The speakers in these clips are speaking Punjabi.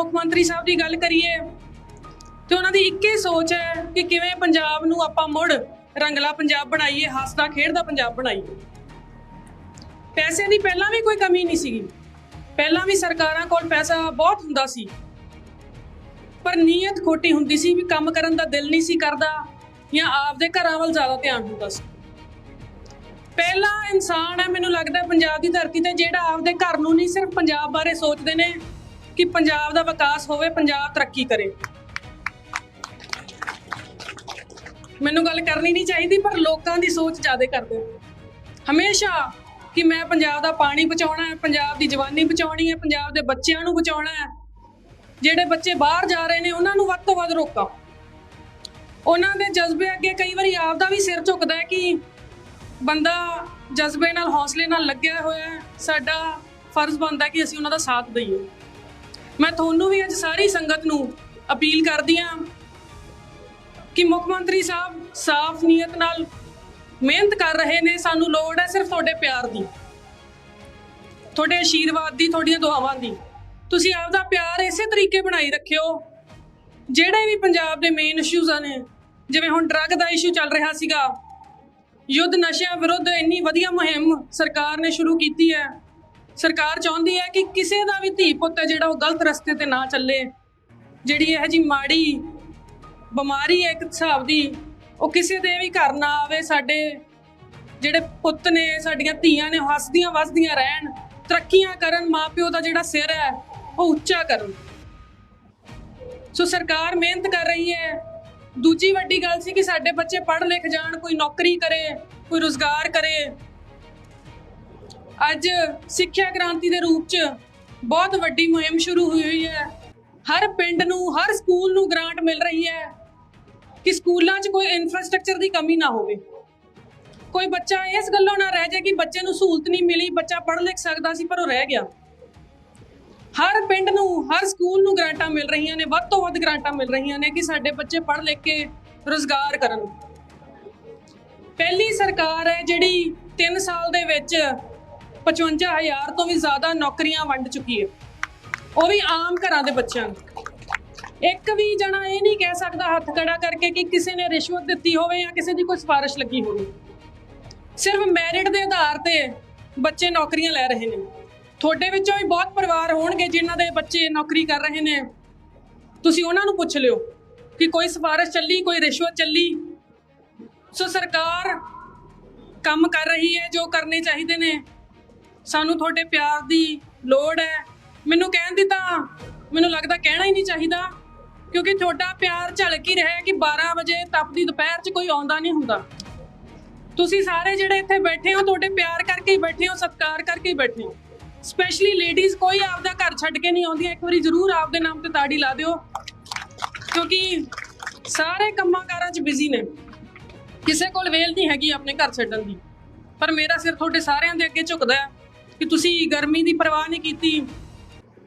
ਮੁੱਖ ਮੰਤਰੀ ਸਾਹਿਬ ਦੀ ਗੱਲ ਕਰੀਏ ਤੇ ਉਹਨਾਂ ਦੀ ਇੱਕੇ ਸੋਚ ਹੈ ਕਿ ਕਿਵੇਂ ਪੰਜਾਬ ਨੂੰ ਆਪਾਂ ਮੁੜ ਰੰਗਲਾ ਪੰਜਾਬ ਬਣਾਈਏ, ਹੱਸਦਾ ਖੇਡਦਾ ਪੰਜਾਬ ਬਣਾਈਏ। ਪੈਸੇ ਦੀ ਪਹਿਲਾਂ ਵੀ ਕੋਈ ਕਮੀ ਨਹੀਂ ਸੀਗੀ। ਪਹਿਲਾਂ ਵੀ ਸਰਕਾਰਾਂ ਕੋਲ ਪੈਸਾ ਬਹੁਤ ਹੁੰਦਾ ਸੀ। ਪਰ ਨੀਅਤ ਖੋਟੀ ਹੁੰਦੀ ਸੀ ਵੀ ਕੰਮ ਕਰਨ ਦਾ ਦਿਲ ਨਹੀਂ ਸੀ ਕਰਦਾ ਜਾਂ ਆਪਦੇ ਘਰਾਂ ਵੱਲ ਜ਼ਿਆਦਾ ਧਿਆਨ ਹੁੰਦਾ ਸੀ। ਪਹਿਲਾ ਇਨਸਾਨ ਹੈ, ਮੈਨੂੰ ਲੱਗਦਾ, ਪੰਜਾਬ ਦੀ ਧਰਤੀ ਤੇ ਜਿਹੜਾ ਆਪਦੇ ਘਰ ਨੂੰ ਨਹੀਂ ਸਿਰਫ ਪੰਜਾਬ ਬਾਰੇ ਸੋਚਦੇ ਨੇ ਕਿ ਪੰਜਾਬ ਦਾ ਵਿਕਾਸ ਹੋਵੇ, ਪੰਜਾਬ ਤਰੱਕੀ ਕਰੇ। ਮੈਨੂੰ ਗੱਲ ਕਰਨੀ ਨਹੀਂ ਚਾਹੀਦੀ, ਪਰ ਲੋਕਾਂ ਦੀ ਸੋਚ ਜ਼ਿਆਦਾ ਕਰਦੇ ਹਮੇਸ਼ਾ ਕਿ ਮੈਂ ਪੰਜਾਬ ਦਾ ਪਾਣੀ ਬਚਾਉਣਾ ਹੈ, ਪੰਜਾਬ ਦੀ ਜਵਾਨੀ ਬਚਾਉਣੀ ਹੈ, ਪੰਜਾਬ ਦੇ ਬੱਚਿਆਂ ਨੂੰ ਬਚਾਉਣਾ ਹੈ। ਜਿਹੜੇ ਬੱਚੇ ਬਾਹਰ ਜਾ ਰਹੇ ਨੇ, ਉਹਨਾਂ ਨੂੰ ਵੱਧ ਤੋਂ ਵੱਧ ਰੋਕਾਂ। ਉਹਨਾਂ ਦੇ ਜਜ਼ਬੇ ਅੱਗੇ ਕਈ ਵਾਰੀ ਆਪਦਾ ਵੀ ਸਿਰ ਝੁਕਦਾ ਹੈ ਕਿ ਬੰਦਾ ਜਜ਼ਬੇ ਨਾਲ, ਹੌਸਲੇ ਨਾਲ ਲੱਗਿਆ ਹੋਇਆ ਸਾਡਾ ਫਰਜ਼ ਬਣਦਾ ਕਿ ਅਸੀਂ ਉਹਨਾਂ ਦਾ ਸਾਥ ਦਈਏ। ਮੈਂ ਤੁਹਾਨੂੰ ਵੀ ਅੱਜ ਸਾਰੀ ਸੰਗਤ ਨੂੰ ਅਪੀਲ ਕਰਦੀ ਹਾਂ ਕਿ ਮੁੱਖ ਮੰਤਰੀ ਸਾਹਿਬ ਸਾਫ਼ ਨੀਅਤ ਨਾਲ ਮਿਹਨਤ ਕਰ ਰਹੇ ਨੇ, ਸਾਨੂੰ ਲੋੜ ਹੈ ਸਿਰਫ ਤੁਹਾਡੇ ਪਿਆਰ ਦੀ, ਤੁਹਾਡੇ ਆਸ਼ੀਰਵਾਦ ਦੀ, ਤੁਹਾਡੀਆਂ ਦੁਆਵਾਂ ਦੀ। ਤੁਸੀਂ ਆਪਦਾ ਪਿਆਰ ਇਸੇ ਤਰੀਕੇ ਬਣਾਈ ਰੱਖਿਓ, ਜਿਹੜੇ ਵੀ ਪੰਜਾਬ ਦੇ ਮੇਨ ਇਸ਼ੂਜ਼ ਨੇ, ਜਿਵੇਂ ਹੁਣ ਡਰੱਗ ਦਾ ਇਸ਼ੂ ਚੱਲ ਰਿਹਾ ਸੀਗਾ, ਯੁੱਧ ਨਸ਼ਿਆਂ ਵਿਰੁੱਧ ਇੰਨੀ ਵਧੀਆ ਮੁਹਿੰਮ ਸਰਕਾਰ ਨੇ ਸ਼ੁਰੂ ਕੀਤੀ ਹੈ। ਸਰਕਾਰ ਚਾਹੁੰਦੀ ਹੈ ਕਿ ਕਿਸੇ ਦਾ ਵੀ ਧੀ ਪੁੱਤ ਹੈ ਜਿਹੜਾ ਉਹ ਗਲਤ ਰਸਤੇ ਤੇ ਨਾ ਚੱਲੇ। ਜਿਹੜੀ ਇਹ ਜੀ ਮਾੜੀ ਬਿਮਾਰੀ ਹੈ ਇੱਕ ਹਿਸਾਬ ਦੀ, ਉਹ ਕਿਸੇ ਦੇ ਵੀ ਘਰ ਨਾ ਆਵੇ, ਸਾਡੇ ਜਿਹੜੇ ਪੁੱਤ ਨੇ, ਸਾਡੀਆਂ ਧੀਆਂ ਨੇ, ਉਹ ਹੱਸਦੀਆਂ ਵਸਦੀਆਂ ਰਹਿਣ, ਤਰੱਕੀਆਂ ਕਰਨ, ਮਾਪਿਓ ਦਾ ਜਿਹੜਾ ਸਿਰ ਹੈ, ਉਹ ਉੱਚਾ ਕਰਨ। ਸੋ ਸਰਕਾਰ ਮਿਹਨਤ ਕਰ ਰਹੀ ਹੈ। ਦੂਜੀ ਵੱਡੀ ਗੱਲ ਸੀ ਕਿ ਸਾਡੇ ਬੱਚੇ ਪੜ੍ਹ ਲਿਖ ਜਾਣ, ਕੋਈ ਨੌਕਰੀ ਕਰੇ, ਕੋਈ ਰੋਜ਼ਗਾਰ ਕਰੇ। ਅੱਜ ਸਿੱਖਿਆ ਕ੍ਰਾਂਤੀ ਦੇ ਰੂਪ 'ਚ ਬਹੁਤ ਵੱਡੀ ਮੁਹਿੰਮ ਸ਼ੁਰੂ ਹੋਈ ਹੋਈ ਹੈ। ਹਰ ਪਿੰਡ ਨੂੰ, ਹਰ ਸਕੂਲ ਨੂੰ ਗ੍ਰਾਂਟ ਮਿਲ ਰਹੀ ਹੈ ਕਿ ਸਕੂਲਾਂ 'ਚ ਕੋਈ ਇਨਫਰਾਸਟ੍ਰਕਚਰ ਦੀ ਕਮੀ ਨਾ ਹੋਵੇ। ਕੋਈ ਬੱਚਾ ਇਸ ਗੱਲੋਂ ਨਾ ਰਹਿ ਜਾਏ ਕਿ ਬੱਚੇ ਨੂੰ ਸਹੂਲਤ ਨਹੀਂ ਮਿਲੀ, ਬੱਚਾ ਪੜ੍ਹ ਲਿਖ ਸਕਦਾ ਸੀ ਪਰ ਉਹ ਰਹਿ ਗਿਆ। ਹਰ ਪਿੰਡ ਨੂੰ, ਹਰ ਸਕੂਲ ਨੂੰ ਗ੍ਰਾਂਟਾਂ ਮਿਲ ਰਹੀਆਂ ਨੇ, ਵੱਧ ਤੋਂ ਵੱਧ ਗ੍ਰਾਂਟਾਂ ਮਿਲ ਰਹੀਆਂ ਨੇ ਕਿ ਸਾਡੇ ਬੱਚੇ ਪੜ੍ਹ ਲਿਖ ਕੇ ਰੋਜ਼ਗਾਰ ਕਰਨ। ਪਹਿਲੀ ਸਰਕਾਰ ਹੈ ਜਿਹੜੀ 3 ਸਾਲ ਦੇ ਵਿੱਚ 55000 ਤੋਂ ਵੀ ਜ਼ਿਆਦਾ ਨੌਕਰੀਆਂ ਵੰਡ ਚੁੱਕੀ ਹੈ। ਉਹ ਵੀ ਆਮ ਘਰਾਂ ਦੇ ਬੱਚਿਆਂ ਨੂੰ। ਇੱਕ ਵੀ ਜਣਾ ਇਹ ਨਹੀਂ ਕਹਿ ਸਕਦਾ ਹੱਥ ਖੜਾ ਕਰਕੇ ਕਿ ਕਿਸੇ ਨੇ ਰਿਸ਼ਵਤ ਦਿੱਤੀ ਹੋਵੇ ਜਾਂ ਕਿਸੇ ਦੀ ਕੋਈ ਸਿਫਾਰਿਸ਼ ਲੱਗੀ ਹੋਵੇ। ਸਿਰਫ ਮੈਰਿਟ ਦੇ ਆਧਾਰ ਤੇ ਬੱਚੇ ਨੌਕਰੀਆਂ ਲੈ ਰਹੇ ਨੇ। ਤੁਹਾਡੇ ਵਿੱਚੋਂ ਵੀ ਬਹੁਤ ਪਰਿਵਾਰ ਹੋਣਗੇ ਜਿਨ੍ਹਾਂ ਦੇ ਬੱਚੇ ਨੌਕਰੀ ਕਰ ਰਹੇ ਨੇ। ਤੁਸੀਂ ਉਹਨਾਂ ਨੂੰ ਪੁੱਛ ਲਿਓ ਕਿ ਕੋਈ ਸਿਫਾਰਿਸ਼ ਚੱਲੀ, ਕੋਈ ਰਿਸ਼ਵਤ ਚੱਲੀ। ਸੋ ਸਰਕਾਰ ਕੰਮ ਕਰ ਰਹੀ ਹੈ ਜੋ ਕਰਨੇ ਚਾਹੀਦੇ ਨੇ। ਸਾਨੂੰ ਤੁਹਾਡੇ ਪਿਆਰ ਦੀ ਲੋੜ ਹੈ। ਮੈਨੂੰ ਕਹਿਣ ਦੀ ਤਾਂ ਮੈਨੂੰ ਲੱਗਦਾ ਕਹਿਣਾ ਹੀ ਨਹੀਂ ਚਾਹੀਦਾ। ਕਿਉਂਕਿ ਤੁਹਾਡਾ ਪਿਆਰ ਝਲਕ ਹੀ ਰਿਹਾ ਕਿ 12 ਵਜੇ ਤਪਦੀ ਦੁਪਹਿਰ 'ਚ ਕੋਈ ਆਉਂਦਾ ਨਹੀਂ ਹੁੰਦਾ। ਤੁਸੀਂ ਸਾਰੇ ਜਿਹੜੇ ਇੱਥੇ ਬੈਠੇ ਹੋ, ਤੁਹਾਡੇ ਪਿਆਰ ਕਰਕੇ ਹੀ ਬੈਠੇ ਹੋ, ਸਤਿਕਾਰ ਕਰਕੇ ਹੀ ਬੈਠੇ ਹੋ। ਸਪੈਸ਼ਲੀ ਲੇਡੀਜ਼ ਕੋਈ ਆਪਦਾ ਘਰ ਛੱਡ ਕੇ ਨਹੀਂ ਆਉਂਦੀਆਂ। ਇੱਕ ਵਾਰੀ ਜ਼ਰੂਰ ਆਪਦੇ ਨਾਮ ਤੇ ਤਾੜੀ ਲਾ ਦਿਓ। ਕਿਉਂਕਿ ਸਾਰੇ ਕੰਮਾਂ ਕਾਰਾਂ 'ਚ ਬਿਜ਼ੀ ਨੇ। ਕਿਸੇ ਕੋਲ ਵੇਲ ਨਹੀਂ ਹੈਗੀ ਆਪਣੇ ਘਰ ਛੱਡਣ ਦੀ। ਪਰ ਮੇਰਾ ਸਿਰ ਤੁਹਾਡੇ ਸਾਰਿਆਂ ਦੇ ਅੱਗੇ ਝੁਕਦਾ ਹੈ। ਕਿ ਤੁਸੀਂ ਗਰਮੀ ਦੀ ਪਰਵਾਹ ਨਹੀਂ ਕੀਤੀ।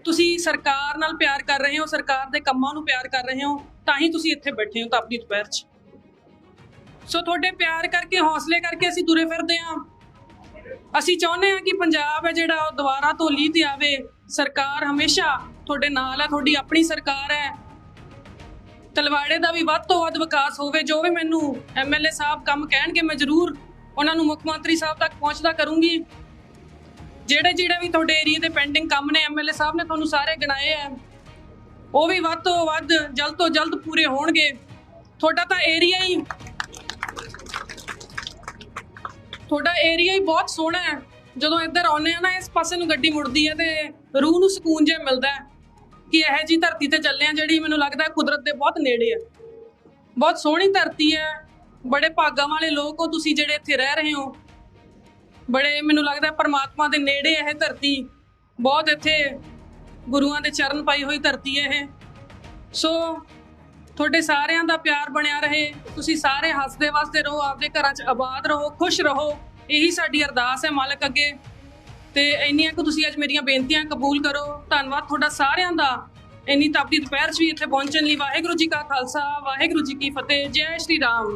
ਤੁਸੀਂ ਸਰਕਾਰ ਨਾਲ ਪਿਆਰ ਕਰ ਰਹੇ ਹੋ, ਸਰਕਾਰ ਦੇ ਕੰਮਾਂ ਨੂੰ ਪਿਆਰ ਕਰ ਰਹੇ ਹੋ, ਤਾਂ ਹੀ ਤੁਸੀਂ ਇੱਥੇ ਬੈਠੇ ਹੋ ਤਾਂ ਆਪਣੀ ਦੁਪਹਿਰ 'ਚ। ਸੋ ਤੁਹਾਡੇ ਪਿਆਰ ਕਰਕੇ, ਹੌਸਲੇ ਕਰਕੇ ਅਸੀਂ ਤੁਰੇ ਫਿਰਦੇ ਹਾਂ। ਅਸੀਂ ਚਾਹੁੰਦੇ ਹਾਂ ਕਿ ਪੰਜਾਬ ਹੈ ਜਿਹੜਾ ਉਹ ਦੁਬਾਰਾ ਧੋਲੀ ਤੇ ਆਵੇ। ਸਰਕਾਰ ਹਮੇਸ਼ਾ ਤੁਹਾਡੇ ਨਾਲ ਹੈ ਤੁਹਾਡੀ ਆਪਣੀ ਸਰਕਾਰ ਹੈ। ਤਲਵਾੜੇ ਦਾ ਵੀ ਵੱਧ ਤੋਂ ਵੱਧ ਵਿਕਾਸ ਹੋਵੇ, ਜੋ ਵੀ ਮੈਨੂੰ ਐਮਐਲਏ ਸਾਹਿਬ ਕੰਮ ਕਹਿਣਗੇ, ਮੈਂ ਜ਼ਰੂਰ ਉਹਨਾਂ ਨੂੰ ਮੁੱਖ ਮੰਤਰੀ ਸਾਹਿਬ ਤੱਕ ਪਹੁੰਚਦਾ ਕਰੂੰਗੀ। ਜਿਹੜੇ ਜਿਹੜੇ ਵੀ ਤੁਹਾਡੇ ਏਰੀਆ ਦੇ ਪੈਂਡਿੰਗ ਕੰਮ ਨੇ ਐਮਐਲਏ ਸਾਹਿਬ ਨੇ ਤੁਹਾਨੂੰ ਸਾਰੇ ਗਿਣਾਏ ਆ। ਉਹ ਵੀ ਵੱਧ ਤੋਂ ਵੱਧ, ਜਲਦ ਤੋਂ ਜਲਦ ਪੂਰੇ ਹੋਣਗੇ। ਤੁਹਾਡਾ ਤਾਂ ਏਰੀਆ ਹੀ ਤੁਹਾਡਾ ਏਰੀਆ ਹੀ ਬਹੁਤ ਸੋਹਣਾ ਹੈ। ਜਦੋਂ ਇੱਧਰ ਆਉਂਦੇ ਆ ਨਾ, ਇਸ ਪਾਸੇ ਨੂੰ ਗੱਡੀ ਮੁੜਦੀ ਹੈ ਤੇ ਰੂਹ ਨੂੰ ਸਕੂਨ ਜਿਹਾ ਮਿਲਦਾ ਹੈ ਕਿ ਇਹ ਜੀ ਧਰਤੀ ਤੇ ਚੱਲੇ ਆ ਜਿਹੜੀ ਮੈਨੂੰ ਲੱਗਦਾ ਕੁਦਰਤ ਦੇ ਬਹੁਤ ਨੇੜੇ ਹੈ ਬਹੁਤ ਸੋਹਣੀ ਧਰਤੀ ਹੈ। ਬੜੇ ਭਾਗਾਂ ਵਾਲੇ ਲੋਕ ਹੋ ਤੁਸੀਂ ਜਿਹੜੇ ਇੱਥੇ ਰਹਿ ਰਹੇ ਹੋ। ਬੜੇ ਮੈਨੂੰ ਲੱਗਦਾ ਪਰਮਾਤਮਾ ਦੇ ਨੇੜੇ ਇਹ ਧਰਤੀ, ਬਹੁਤ ਇੱਥੇ ਗੁਰੂਆਂ ਦੇ ਚਰਨ ਪਾਈ ਹੋਈ ਧਰਤੀ ਹੈ ਇਹ। ਸੋ ਤੁਹਾਡੇ ਸਾਰਿਆਂ ਦਾ ਪਿਆਰ ਬਣਿਆ ਰਹੇ। ਤੁਸੀਂ ਸਾਰੇ ਹੱਸਦੇ ਵਸਦੇ ਰਹੋ, ਆਪਦੇ ਘਰਾਂ 'ਚ ਆਬਾਦ ਰਹੋ, ਖੁਸ਼ ਰਹੋ। ਇਹੀ ਸਾਡੀ ਅਰਦਾਸ ਹੈ ਮਾਲਕ ਅੱਗੇ। ਤੇ ਇੰਨੀਆਂ ਕੁ ਤੁਸੀਂ ਅੱਜ ਮੇਰੀਆਂ ਬੇਨਤੀਆਂ ਕਬੂਲ ਕਰੋ। ਧੰਨਵਾਦ ਤੁਹਾਡਾ ਸਾਰਿਆਂ ਦਾ। ਇੰਨੀ ਤਪਦੀ ਦੁਪਹਿਰ 'ਚ ਵੀ ਇੱਥੇ ਪਹੁੰਚਣ ਲਈ। ਵਾਹਿਗੁਰੂ ਜੀ ਕਾ ਖਾਲਸਾ, ਵਾਹਿਗੁਰੂ ਜੀ ਕੀ ਫਤਿਹ। ਜੈ ਸ਼੍ਰੀ ਰਾਮ।